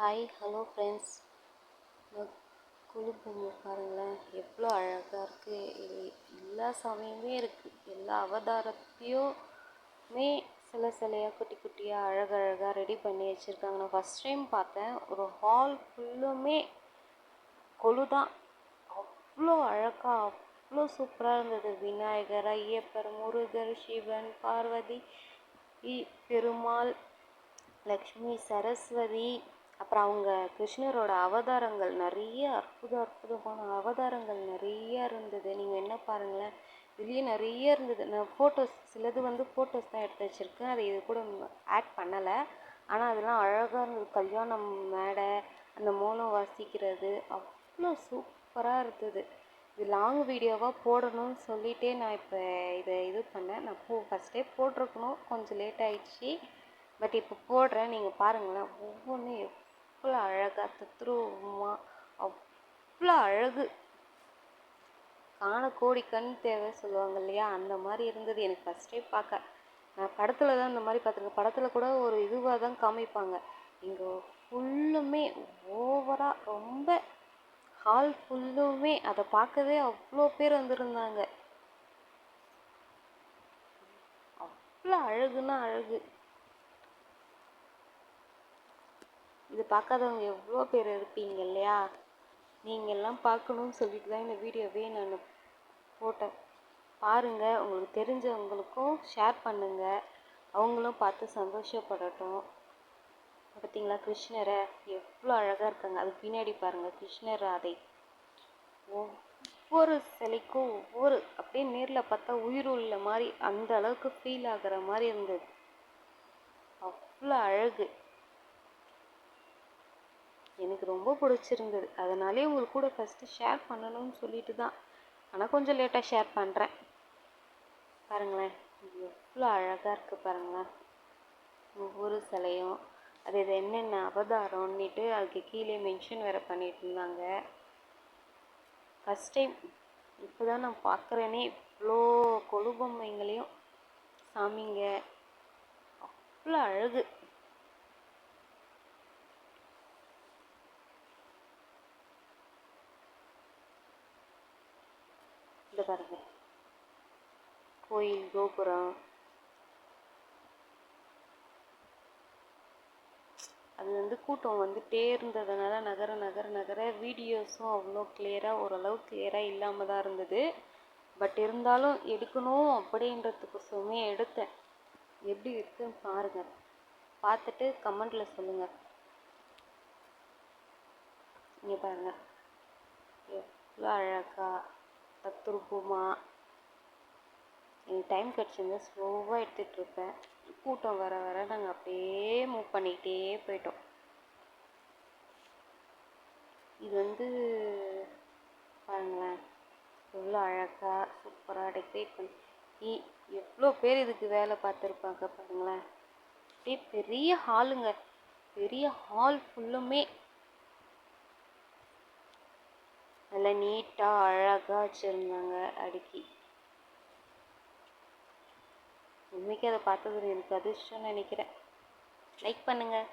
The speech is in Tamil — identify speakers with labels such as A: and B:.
A: ஹாய் ஹலோ ஃப்ரெண்ட்ஸ் குழுப்பொம்மை பாருங்களேன். எவ்வளோ அழகாக இருக்குது எல்லா சமயமே இருக்குது எல்லா அவதாரத்தையுமே சில சிலையாக குட்டி குட்டியாக அழகழகாக ரெடி பண்ணி வச்சுருக்காங்க. நான் ஃபஸ்ட் டைம் பார்த்தேன். ஒரு ஹால் ஃபுல்லுமே கொலு தான் அவ்வளோ அழகாக அவ்வளோ சூப்பராக இருந்தது. விநாயகர் ஐயப்பர் முருகர் சிவன் பார்வதி பெருமாள் லக்ஷ்மி சரஸ்வதி அப்புறம் அவங்க கிருஷ்ணரோட அவதாரங்கள் நிறைய அற்புத அற்புதமான அவதாரங்கள் நிறைய இருந்தது. நீங்கள் என்ன பாருங்களேன் இதுலேயே நிறைய இருந்தது. நான் ஃபோட்டோஸ் சிலது வந்து ஃபோட்டோஸ் தான் எடுத்து வச்சுருக்கேன். அதை இது கூட ஆட் பண்ணலை. ஆனால் அதெல்லாம் அழகாக இருந்தது. கல்யாணம் மேடை அந்த மோளம் வாசிக்கிறது அவ்வளோ சூப்பராக இருந்தது. இது லாங் வீடியோவாக போடணும்னு சொல்லிகிட்டே நான் இப்போ இதை இது பண்ணேன். நான் போ ஃபஸ்ட்டே போட்டிருக்கணும். கொஞ்சம் லேட் ஆயிடுச்சு. பட் இப்போ போடுறேன். நீங்கள் பாருங்களேன் ஒவ்வொன்றும் அவ்வளோ அழகாக தத்ரூபமாக அவ்வளோ அழகு. காண கோடி கண் தேவை சொல்லுவாங்க இல்லையா? அந்த மாதிரி இருந்தது எனக்கு ஃபஸ்ட்டே பார்க்க. நான் படத்தில் தான் இந்த மாதிரி பார்த்துருக்கேன். படத்தில் கூட ஒரு இதுவாக தான் காமிப்பாங்க. இங்கே ஃபுல்லுமே ஓவராக ரொம்ப ஹால் ஃபுல்லுமே அதை பார்க்கவே அவ்வளோ பேர் வந்திருந்தாங்க. அவ்வளோ அழகுன்னா அழகு. இது பார்க்காதவங்க எவ்வளோ பேர் இருப்பீங்க இல்லையா? நீங்கள்லாம் பார்க்கணுன்னு சொல்லிட்டு தான் இந்த வீடியோவே நான் போட்டேன். பாருங்கள் உங்களுக்கு தெரிஞ்சவங்களுக்கும் ஷேர் பண்ணுங்கள் அவங்களும் பார்த்து சந்தோஷப்படட்டும். பார்த்தீங்களா கிருஷ்ணரை? எவ்வளோ அழகாக இருக்காங்க. அது பின்னாடி பாருங்கள் கிருஷ்ணர் அதை ஒவ்வொரு சிலைக்கும் ஒவ்வொரு அப்படியே நேரில் பார்த்தா உயிர் உள்ள மாதிரி அந்த அளவுக்கு ஃபீல் ஆகிற மாதிரி இருந்தது. அவ்வளோ அழகு. எனக்கு ரொம்ப பிடிச்சிருந்தது. அதனாலே உங்களுக்கு கூட ஃபஸ்ட்டு ஷேர் பண்ணணும்னு சொல்லிட்டு தான். ஆனால் கொஞ்சம் லேட்டாக ஷேர் பண்ணுறேன் பாருங்களேன். எவ்வளோ அழகாக இருக்குது பாருங்களேன். ஒவ்வொரு சிலையும். அது இது என்னென்ன அவதாரம்னுட்டு அதுக்கு கீழே மென்ஷன் வேறு பண்ணிட்டு இருந்தாங்க. ஃபஸ்ட் டைம் இப்போ தான் நான் பார்க்குறேனே இவ்வளோ கொழுபொம்மைங்களையும் சாமிங்க. அவ்வளோ அழகு. இந்த பாருங்க. கோயில் கோபுரம். அது வந்து கூட்டம் வந்துட்டே இருந்ததுனால நகர நகர நகர வீடியோஸும் அவ்வளோ கிளியராக ஓரளவு கிளியராக இல்லாமல் தான் இருந்தது. பட் இருந்தாலும் எடுக்கணும் அப்படின்றதுக்கோசமே எடுத்தேன். எப்படி இருக்குன்னு பாருங்கள் பார்த்துட்டு கமெண்டில் சொல்லுங்கள் இங்கே பாருங்கள் எவ்வளோ அழகாக தத்ரூபமாக எனக்கு டைம் கிடச்சிருந்தா ஸ்லோவாக எடுத்துகிட்ருப்பேன். கூட்டம் வர வர நாங்கள் அப்படியே மூவ் பண்ணிக்கிட்டே போயிட்டோம். இது வந்து பாருங்களேன் எவ்வளோ அழகாக சூப்பராக டெக்கரேட் பண்ணி எவ்வளோ பேர் இதுக்கு வேலை பார்த்துருப்பாங்க பாருங்களேன். அப்படியே பெரிய ஹாலுங்க பெரிய ஹால் ஃபுல்லுமே நல்லா நீட்டாக அழகாக வச்சுருந்தாங்க அடுக்கி. உண்மைக்கு அதை பார்த்தது எனக்கு அதிர்ஷ்டம்னு நினைக்கிறேன். லைக் பண்ணுங்கள்